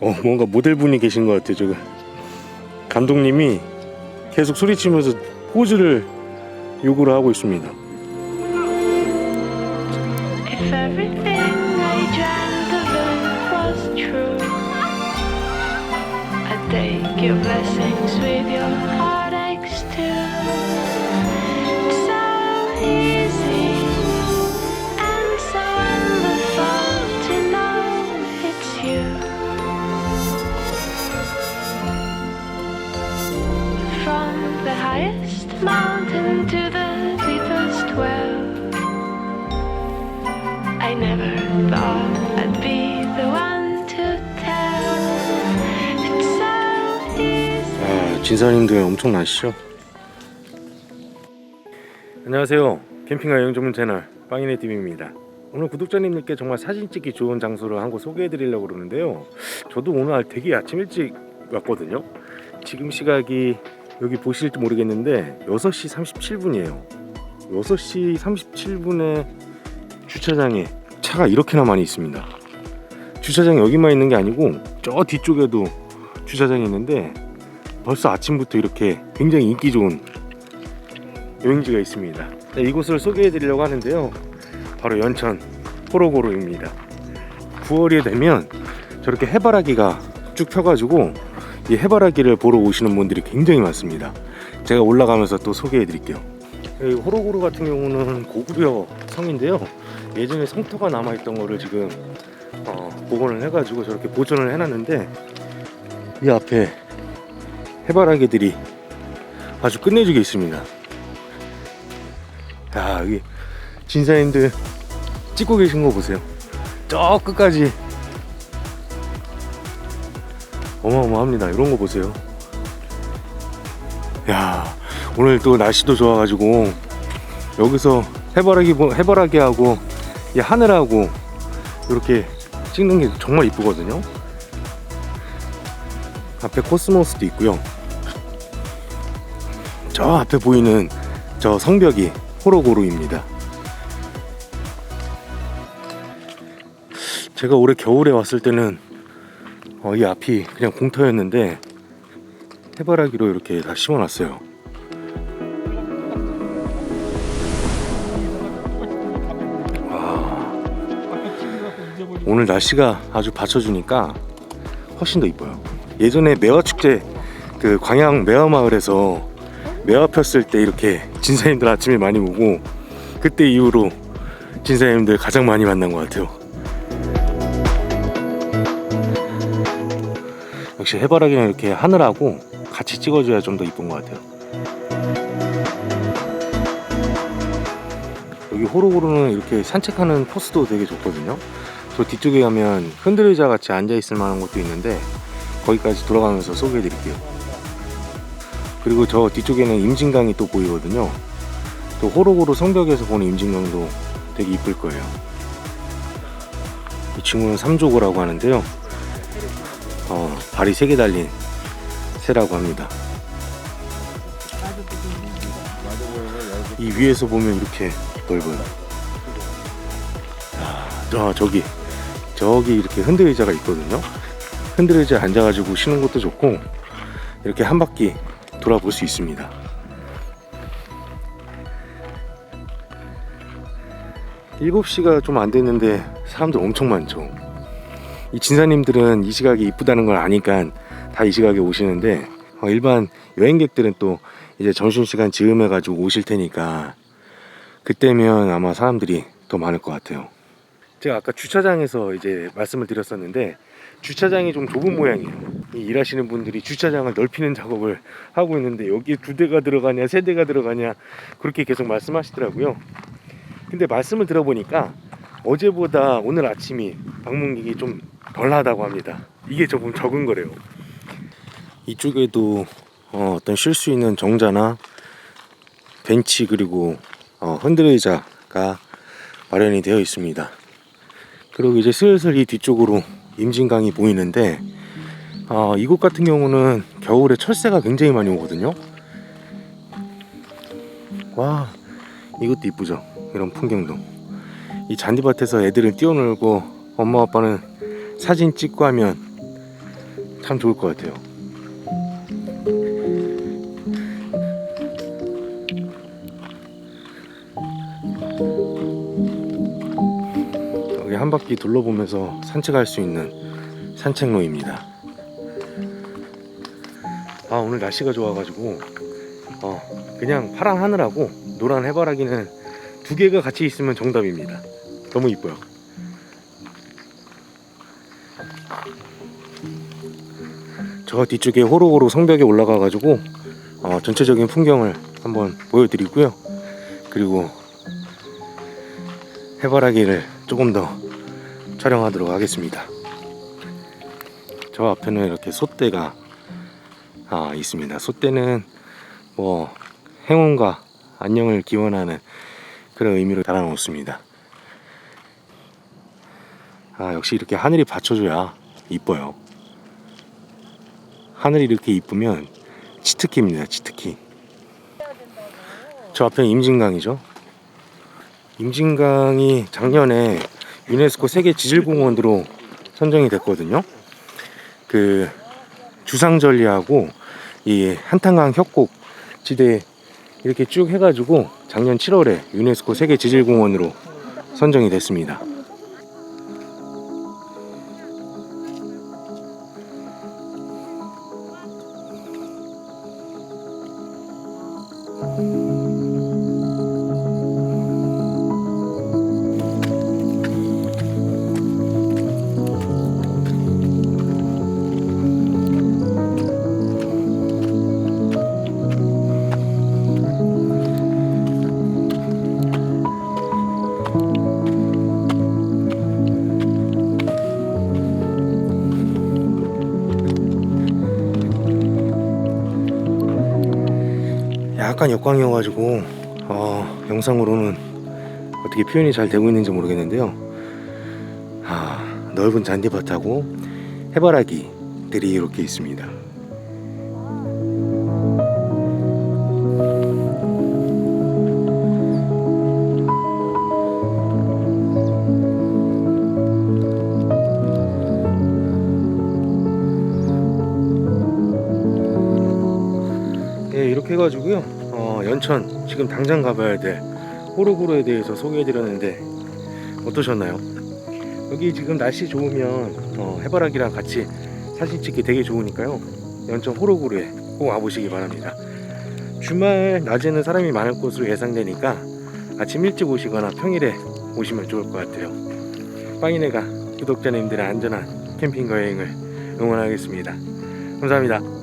어 뭔가 모델분이 계신 것 같아요 저거 감독님이 계속 소리치면서 포즈를 요구를 하고 있습니다 take blessings with your heartaches mountain to the deepest well. I never thought I'd be the one to tell. It's so easy. 아 진사님들 엄청 나시죠 안녕하세요 캠핑과 여행 전문 채널 빵이네 TV입니다 오늘 구독자님들께 정말 사진 찍기 좋은 장소를 한 곳 소개해 드리려고 그러는데요 저도 오늘 되게 아침 일찍 왔거든요 지금 시각이 여기 보실지 모르겠는데 6시 37분이에요. 6시 37분에 주차장에 차가 이렇게나 많이 있습니다. 주차장이 여기만 있는 게 아니고 저 뒤쪽에도 주차장이 있는데 벌써 아침부터 이렇게 굉장히 인기 좋은 여행지가 있습니다. 네, 이곳을 소개해 드리려고 하는데요. 바로 연천 호로고로입니다. 9월이 되면 저렇게 해바라기가 쭉 펴가지고 이 해바라기를 보러 오시는 분들이 굉장히 많습니다. 제가 올라가면서 또 소개해 드릴게요. 이 호로고로 같은 경우는 고구려 성인데요. 예전에 성터가 남아있던 거를 지금 어, 복원을 해가지고 저렇게 보존을 해놨는데 이 앞에 해바라기들이 아주 끝내주게 있습니다. 야 여기 진사님들 찍고 계신 거 보세요. 저 끝까지 어마어마합니다. 이런 거 보세요. 야 오늘 또 날씨도 좋아가지고 여기서 해바라기 보- 해바라기 하고 이 하늘하고 이렇게 찍는 게 정말 이쁘거든요. 앞에 코스모스도 있고요. 저 앞에 보이는 저 성벽이 호로고루입니다. 제가 올해 겨울에 왔을 때는 어, 이 앞이 그냥 공터였는데 해바라기로 이렇게 다 심어놨어요. 와, 오늘 날씨가 아주 받쳐주니까 훨씬 더 이뻐요. 예전에 매화 축제 그 광양 매화 마을에서 매화 폈을 때 이렇게 진사님들 아침에 많이 보고 그때 이후로 진사님들 가장 많이 만난 것 같아요 역시 해바라기는 이렇게 하늘하고 같이 찍어줘야 좀 더 이쁜 것 같아요. 여기 호로호로는 이렇게 산책하는 코스도 되게 좋거든요. 저 뒤쪽에 가면 흔들의자 같이 앉아 있을 만한 곳도 있는데 거기까지 돌아가면서 소개해 드릴게요. 그리고 저 뒤쪽에는 임진강이 또 보이거든요. 또 호로호로 성벽에서 보는 임진강도 되게 이쁠 거예요. 이 친구는 삼조고라고 하는데요 어, 발이 세 개 달린 새라고 합니다. 이 위에서 보면 이렇게 넓어요. 아, 저, 저기 저기 이렇게 흔들의자가 있거든요. 흔들의자에 앉아가지고 쉬는 것도 좋고 이렇게 한 바퀴 돌아볼 수 있습니다. 일곱 시가 좀 안 됐는데 사람들 엄청 많죠 이 진사님들은 이 시각이 이쁘다는 걸 아니까 다 이 시각에 오시는데 어, 일반 여행객들은 또 이제 점심시간 즈음해 가지고 오실 테니까 그때면 아마 사람들이 더 많을 것 같아요 제가 아까 주차장에서 이제 말씀을 드렸었는데 주차장이 좀 좁은 모양이에요. 이 일하시는 분들이 주차장을 넓히는 작업을 하고 있는데 여기에 두 대가 들어가냐 세 대가 들어가냐 그렇게 계속 말씀하시더라고요. 근데 말씀을 들어보니까 어제보다 오늘 아침이 방문객이 좀 덜하다고 합니다. 이게 조금 적은 거래요. 이쪽에도 어, 어떤 쉴 수 있는 정자나 벤치 그리고 어, 흔들의자가 마련이 되어 있습니다. 그리고 이제 슬슬 이 뒤쪽으로 임진강이 보이는데 어, 이곳 같은 경우는 겨울에 철새가 굉장히 많이 오거든요. 와 이것도 이쁘죠. 이런 풍경도. 이 잔디밭에서 애들은 뛰어놀고 엄마 아빠는 사진 찍고 하면 참 좋을 것 같아요. 여기 한 바퀴 둘러보면서 산책할 수 있는 산책로입니다. 아 오늘 날씨가 좋아가지고 어 그냥 파란 하늘하고 노란 해바라기는 두 개가 같이 있으면 정답입니다. 너무 이뻐요. 저 뒤쪽에 호로호로 성벽에 올라가 가지고 어, 전체적인 풍경을 한번 보여드리고요. 그리고 해바라기를 조금 더 촬영하도록 하겠습니다. 저 앞에는 이렇게 솥대가 아, 있습니다. 솥대는 뭐 행운과 안녕을 기원하는 그런 의미로 달아놓습니다. 아 역시 이렇게 하늘이 받쳐줘야 이뻐요. 하늘이 이렇게 이쁘면 치트키입니다. 치트키. 저 앞에 임진강이죠. 임진강이 작년에 유네스코 세계 지질공원으로 선정이 됐거든요. 그 주상절리하고 이 한탄강 협곡 지대 이렇게 쭉 해가지고 작년 7월에 유네스코 세계 지질공원으로 선정이 됐습니다. 약간 역광이어가지고 어, 영상으로는 어떻게 표현이 잘 되고 있는지 모르겠는데요. 아, 넓은 잔디밭하고 해바라기들이 이렇게 있습니다. 네, 이렇게 해가지고요. 어, 연천 지금 당장 가봐야 될 호로구로에 대해서 소개해드렸는데 어떠셨나요? 여기 지금 날씨 좋으면 어, 해바라기랑 같이 사진 찍기 되게 좋으니까요. 연천 호로구로에 꼭 와보시기 바랍니다. 주말 낮에는 사람이 많을 것으로 예상되니까 아침 일찍 오시거나 평일에 오시면 좋을 것 같아요. 빵이네가 구독자님들의 안전한 캠핑 여행을 응원하겠습니다. 감사합니다.